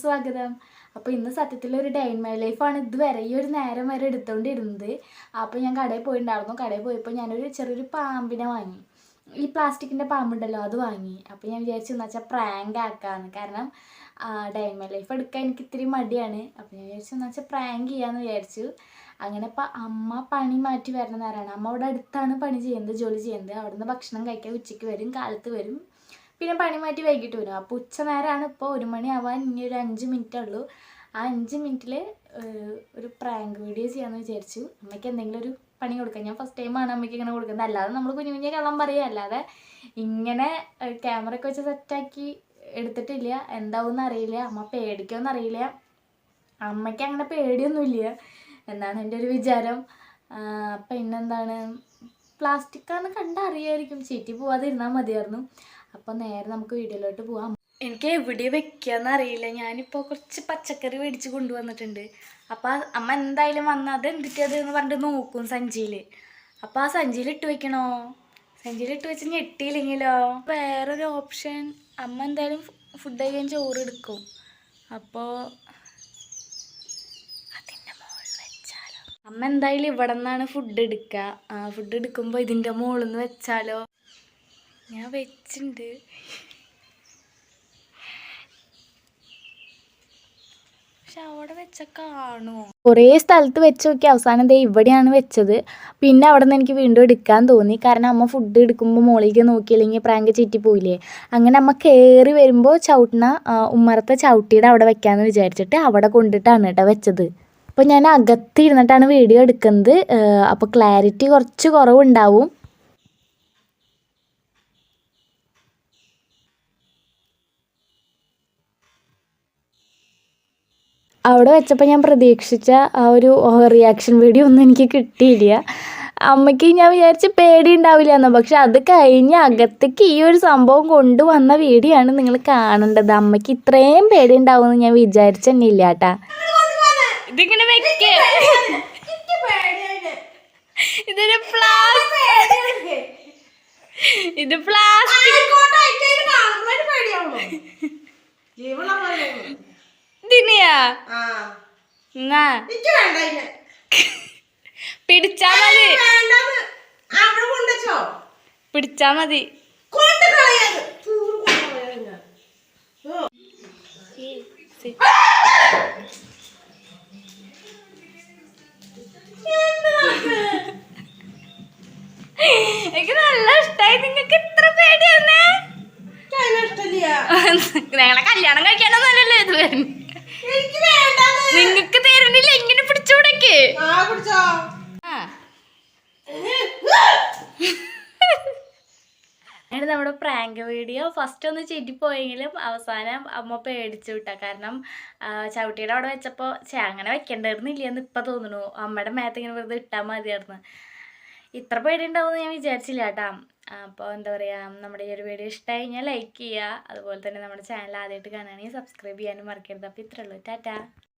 സ്വാഗതം. അപ്പോൾ ഇന്ന് സത്യത്തിൽ ഒരു ഡേ ഇൻ മൈ ലൈഫാണ് ഇതുവരെ ഈ ഒരു നേരം വരെ എടുത്തുകൊണ്ടിരുന്നത് അപ്പോൾ ഞാൻ കടയിൽ പോയിട്ടുണ്ടായിരുന്നു കടയിൽ പോയപ്പോൾ ഞാനൊരു ചെറിയൊരു പാമ്പിനെ വാങ്ങി. ഈ പ്ലാസ്റ്റിക്കിന്റെ പാമ്പുണ്ടല്ലോ അത് വാങ്ങി. അപ്പോൾ ഞാൻ വിചാരിച്ചു എന്ന് വെച്ചാൽ പ്രാങ്ക് ആക്കാമെന്ന് കാരണം ഡേ ഇൻ മൈ ലൈഫ് എടുക്കാൻ എനിക്ക് ഇത്തിരി മടിയാണ്. അപ്പോൾ ഞാൻ വിചാരിച്ചു എന്ന് വെച്ചാൽ പ്രാങ്ക് ചെയ്യാമെന്ന് വിചാരിച്ചു. അങ്ങനെ ഇപ്പം അമ്മ പണി മാറ്റി വരുന്ന നേരമാണ് അമ്മ അവിടെ അടുത്താണ് പണി ചെയ്യുന്നത് ജോലി ചെയ്യുന്നത്. അവിടുന്ന് ഭക്ഷണം കഴിക്കാൻ ഉച്ചയ്ക്ക് വരും കാലത്ത് വരും. പിന്നെ പണി മാറ്റി വൈകിട്ട് വരും. അപ്പോൾ ഉച്ച നേരമാണ് ഇപ്പോൾ ഒരു മണിയാവാൻ ഇനി ഒരു അഞ്ച് മിനിറ്റേ ഉള്ളൂ. ആ അഞ്ച് മിനിറ്റിൽ ഒരു പ്രാങ്ക് വീഡിയോ ചെയ്യാമെന്ന് വിചാരിച്ചു. അമ്മയ്ക്ക് എന്തെങ്കിലും ഒരു പണി കൊടുക്കാം. ഞാൻ ഫസ്റ്റ് ടൈമാണ് അമ്മയ്ക്ക് ഇങ്ങനെ കൊടുക്കുന്നത്. അല്ലാതെ നമ്മൾ കുഞ്ഞു കുഞ്ഞു കള്ളം പറയുക അല്ലാതെ ഇങ്ങനെ ക്യാമറ ഒക്കെ വെച്ച് സെറ്റാക്കി എടുത്തിട്ടില്ല. എന്താവും അറിയില്ല അമ്മ പേടിക്കുമെന്ന് അറിയില്ല അമ്മയ്ക്ക് അങ്ങനെ പേടിയൊന്നുമില്ല. എന്നാണ് എന്റെ ഒരു വിചാരം. പിന്നെന്താണ്? പ്ലാസ്റ്റിക്കാന്ന് കണ്ടറിയായിരിക്കും. ചീറ്റി പോവാതിരുന്നാൽ മതിയായിരുന്നു. അപ്പോൾ നേരെ നമുക്ക് വീഡിയോയിലോട്ട് പോവാം. എനിക്ക് എവിടെ വെക്കാന്ന് അറിയില്ല. ഞാനിപ്പോൾ കുറച്ച് പച്ചക്കറി മേടിച്ച് കൊണ്ടുവന്നിട്ടുണ്ട്. അപ്പോൾ അമ്മ എന്തായാലും വന്ന് അത് എന്തിട്ടത് എന്ന് പറഞ്ഞിട്ട് നോക്കും സഞ്ചിയിൽ അപ്പോൾ ആ സഞ്ചിയിൽ ഇട്ട് വെക്കണോ? സഞ്ചിയിൽ ഇട്ട് വെച്ച് ഞെട്ടിയില്ലെങ്കിലോ വേറൊരു ഓപ്ഷൻ. അമ്മ എന്തായാലും ഫുഡ് കഴിക്കാൻ ചോറ് എടുക്കും. അപ്പോൾ അമ്മ എന്തായാലും ഇവിടെ നിന്നാണ് ഫുഡ് എടുക്കുക ഫുഡ് എടുക്കുമ്പോൾ ഇതിന്റെ മുകളിൽ നിന്ന് വെച്ചാലോ? ഞാൻ വെച്ചിട്ടുണ്ട് പക്ഷെ അവിടെ കുറേ സ്ഥലത്ത് വെച്ച് നോക്കി അവസാനം ദേ ഇവിടെയാണ് വെച്ചത്. പിന്നെ അവിടെ നിന്ന് എനിക്ക് വീണ്ടും എടുക്കാൻ തോന്നി. കാരണം അമ്മ ഫുഡ് എടുക്കുമ്പോൾ മുകളിലേക്ക് നോക്കിയില്ലെങ്കിൽ പ്രാങ്ക് ചീറ്റി പോയില്ലേ. അങ്ങനെ അമ്മ കയറി വരുമ്പോൾ ചവിട്ടണ ഉമ്മറത്തെ ചവിട്ടിയുടെ അവിടെ വെക്കാന്ന് വിചാരിച്ചിട്ട് അവിടെ കൊണ്ടിട്ടാണ് കേട്ടോ വെച്ചത്. അപ്പോൾ ഞാൻ അകത്തിരുന്നിട്ടാണ് വീഡിയോ എടുക്കുന്നത്. അപ്പോൾ ക്ലാരിറ്റി കുറച്ച് കുറവുണ്ടാവും. അവിടെ വെച്ചപ്പോൾ ഞാൻ പ്രതീക്ഷിച്ച ആ ഒരു റിയാക്ഷൻ വീഡിയോ ഒന്നും എനിക്ക് കിട്ടിയില്ല അമ്മയ്ക്ക് ഞാൻ വിചാരിച്ച് പേടി ഉണ്ടാവില്ല എന്ന് പക്ഷെ അത് കഴിഞ്ഞ് അകത്തേക്ക് ഈ ഒരു സംഭവം കൊണ്ടുവന്ന വീഡിയോ ആണ് നിങ്ങൾ കാണേണ്ടത് അമ്മയ്ക്ക് ഇത്രയും പേടി ഉണ്ടാവുമെന്ന് ഞാൻ വിചാരിച്ചു തന്നെ ഇല്ല കേട്ടാ ഇതിങ്ങനെ വെക്കേ ഇതൊരു പ്ലാസ്റ്റിക് ഇത് പ്ലാസ്റ്റിക് എന്നാ പിടിച്ചാ മതി. പിടിച്ചാ മതി. എനിക്ക് നല്ല ഇഷ്ടായി. നിങ്ങക്ക് ഇത്ര പേടിയാന്നേ? ഞങ്ങളെ കല്യാണം കഴിക്കാനൊന്നും അല്ലല്ലോ ഇത് വരുന്നത് നിങ്ങക്ക് തരണില്ല ഇങ്ങനെ പിടിച്ചോടൊക്കെ അങ്ങനെ നമ്മുടെ പ്രാങ്ക് വീഡിയോ ഫസ്റ്റ് ഒന്ന് ചെറ്റിപ്പോയെങ്കിലും അവസാനം അമ്മ പേടിച്ചു വിട്ടാ. കാരണം ചവിട്ടിയുടെ അവിടെ വെച്ചപ്പോൾ ചേ അങ്ങനെ വെക്കണ്ടായിരുന്നില്ല എന്ന് ഇപ്പം തോന്നുന്നു. അമ്മയുടെ മേത്ത് ഇങ്ങനെ വെറുതെ ഇട്ടാൽ മതിയായിരുന്നു. ഇത്ര പേടി ഉണ്ടാവുമെന്ന് ഞാൻ വിചാരിച്ചില്ല കേട്ടാ. അപ്പോൾ എന്താ പറയുക നമ്മുടെ ഈ ഒരു വീഡിയോ ഇഷ്ടമായി കഴിഞ്ഞാൽ ലൈക്ക് ചെയ്യുക. അതുപോലെ തന്നെ നമ്മുടെ ചാനൽ ആദ്യമായിട്ട് കാണുകയാണെങ്കിൽ സബ്സ്ക്രൈബ് ചെയ്യാനും മറക്കരുത്. അപ്പോൾ ഇത്രേ ഉള്ളൂ. ടാറ്റാ.